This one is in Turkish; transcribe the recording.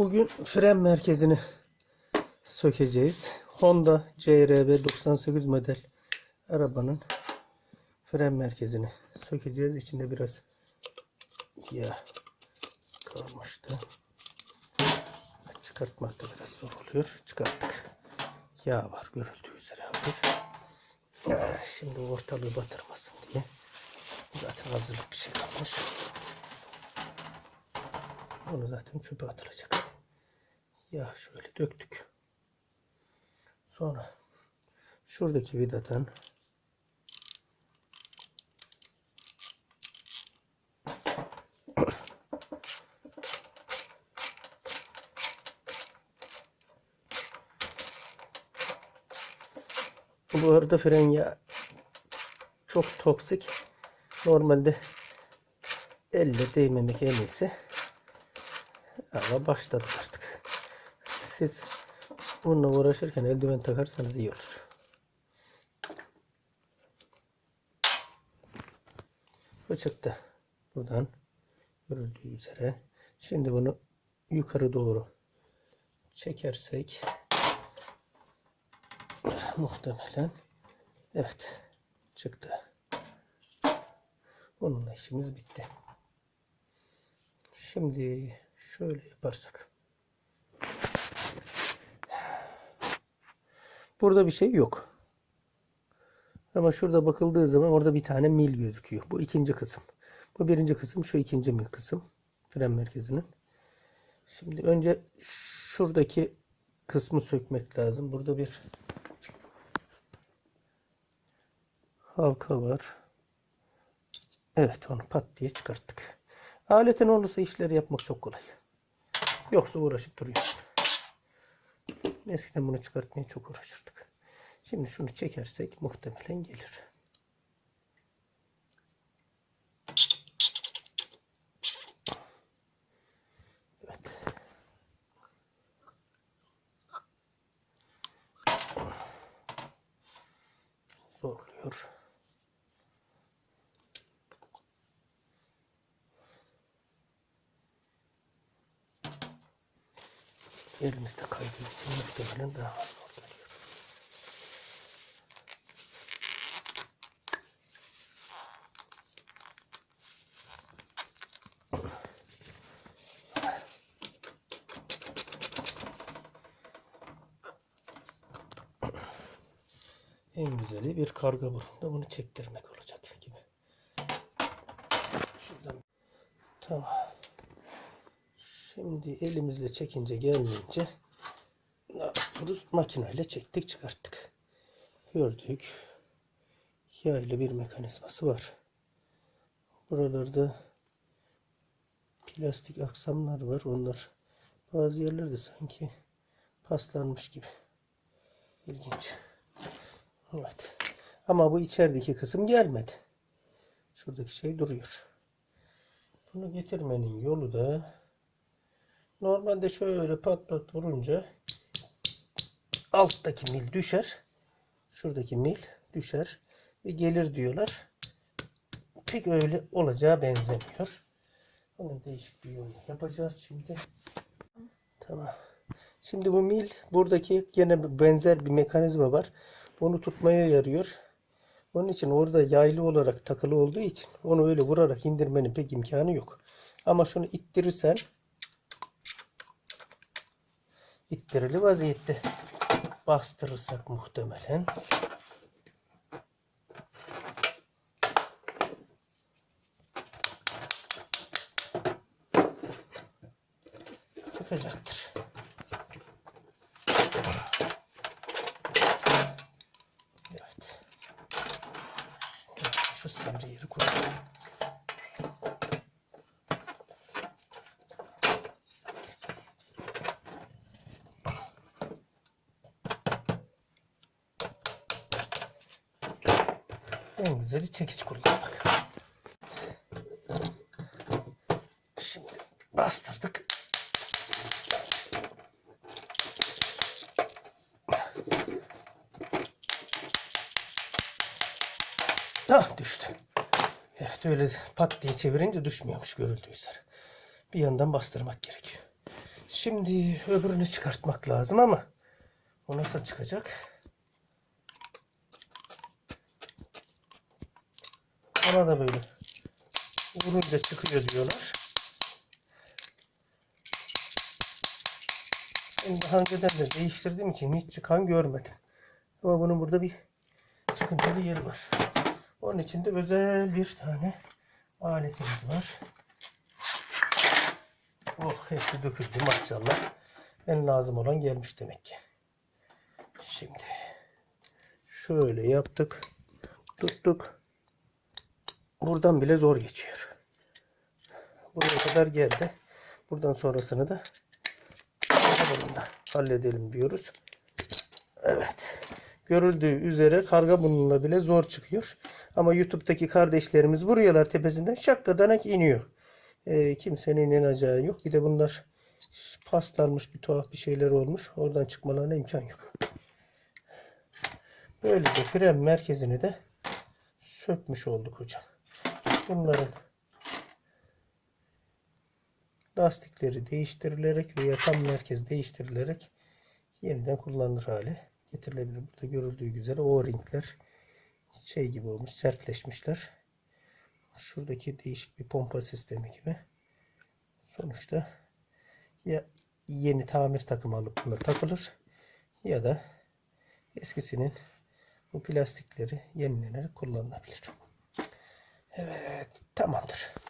Bugün fren merkezini sökeceğiz. Honda CRV 98 model arabanın fren merkezini sökeceğiz. İçinde biraz yağ kalmıştı. Çıkartmakta biraz zor oluyor. Çıkarttık. Yağ var görüldüğü üzere. Ah, Şimdi ortalığı batırmasın diye. Zaten hazırlık bir şey kalmış. Onu zaten çöpe atılacak. Ya şöyle döktük. Sonra şuradaki vidadan Bu arada fren yağı çok toksik. Normalde elle değmemek en iyisi. Ama başladık artık. Siz bununla uğraşırken eldiven takarsanız iyi olur. Bu çıktı. Buradan görüldüğü üzere. Şimdi bunu yukarı doğru çekersek muhtemelen evet çıktı. Bununla işimiz bitti. Şimdi şöyle yaparsak. Burada bir şey yok. Ama şurada bakıldığı zaman orada bir tane mil gözüküyor. Bu ikinci kısım. Bu birinci kısım. Şu ikinci mil kısım. Fren merkezinin. Şimdi önce şuradaki kısmı sökmek lazım. Burada bir halka var. Evet onu pat diye çıkarttık. Aletin olursa işleri yapmak çok kolay. Yoksa uğraşıp duruyorsun. Eskiden bunu çıkartmaya çok uğraşırdık. Şimdi şunu çekersek muhtemelen gelir. Evet. Zorluyor. Elimizde kaydığı için muhtemelen daha zor geliyor. En güzeli bir karga burunda bunu çektirmek olacak gibi. Şuradan. Tamam. Şimdi elimizle çekince gelmeyince ne yapıyoruz? Makineyle çektik çıkarttık. Gördük. Yaylı bir mekanizması var. Buralarda plastik aksamlar var. Onlar bazı yerlerde sanki paslanmış gibi. İlginç. Evet. Ama bu içerideki kısım gelmedi. Şuradaki şey duruyor. Bunu getirmenin yolu da normalde şöyle pat pat vurunca alttaki mil düşer. Şuradaki mil düşer ve gelir diyorlar. Pek öyle olacağı benzemiyor. Onun değişik bir yolunu yapacağız şimdi. Tamam. Şimdi bu mil buradaki gene benzer bir mekanizma var. Onu tutmaya yarıyor. Onun için orada yaylı olarak takılı olduğu için onu öyle vurarak indirmenin pek imkanı yok. Ama şunu ittirirsen ittirili vaziyette bastırırsak muhtemelen çıkacaktır. Evet. Şu sivri yeri koyalım. En güzeli çekiç kullanmak. Şimdi bastırdık. Ah düştü. Evet öyle pat diye çevirince düşmüyormuş görüldüğü üzere. Bir yandan bastırmak gerekiyor. Şimdi öbürünü çıkartmak lazım ama o nasıl çıkacak? Ona da böyle vurunca çıkıyor diyorlar. Ben daha önceden de değiştirdiğim için hiç çıkan görmedim. Ama bunun burada bir çıkıntılı yeri var. Onun için de özel bir tane aletimiz var. Oh hepsi döküldü maşallah. En lazım olan gelmiş demek ki. Şimdi şöyle yaptık. Tuttuk. Buradan bile zor geçiyor. Buraya kadar geldi. Buradan sonrasını da halledelim diyoruz. Evet. Görüldüğü üzere karga burnuna bile zor çıkıyor. Ama YouTube'daki kardeşlerimiz buraya tepesinden şakkadanak iniyor. Ee, kimsenin inanacağı yok. Bir de bunlar paslanmış bir tuhaf bir şeyler olmuş. Oradan çıkmalarına imkan yok. Böylece fren merkezini de sökmüş olduk hocam. Bunların lastikleri değiştirilerek veya tam merkez değiştirilerek yeniden kullanılır hale getirilebilir. Burada görüldüğü üzere o ringler şey gibi olmuş, sertleşmişler. Şuradaki değişik bir pompa sistemi gibi. Sonuçta ya yeni tamir takımı alıp buna takılır ya da eskisinin bu plastikleri yenilenerek kullanılabilir. Evet, tamamdır.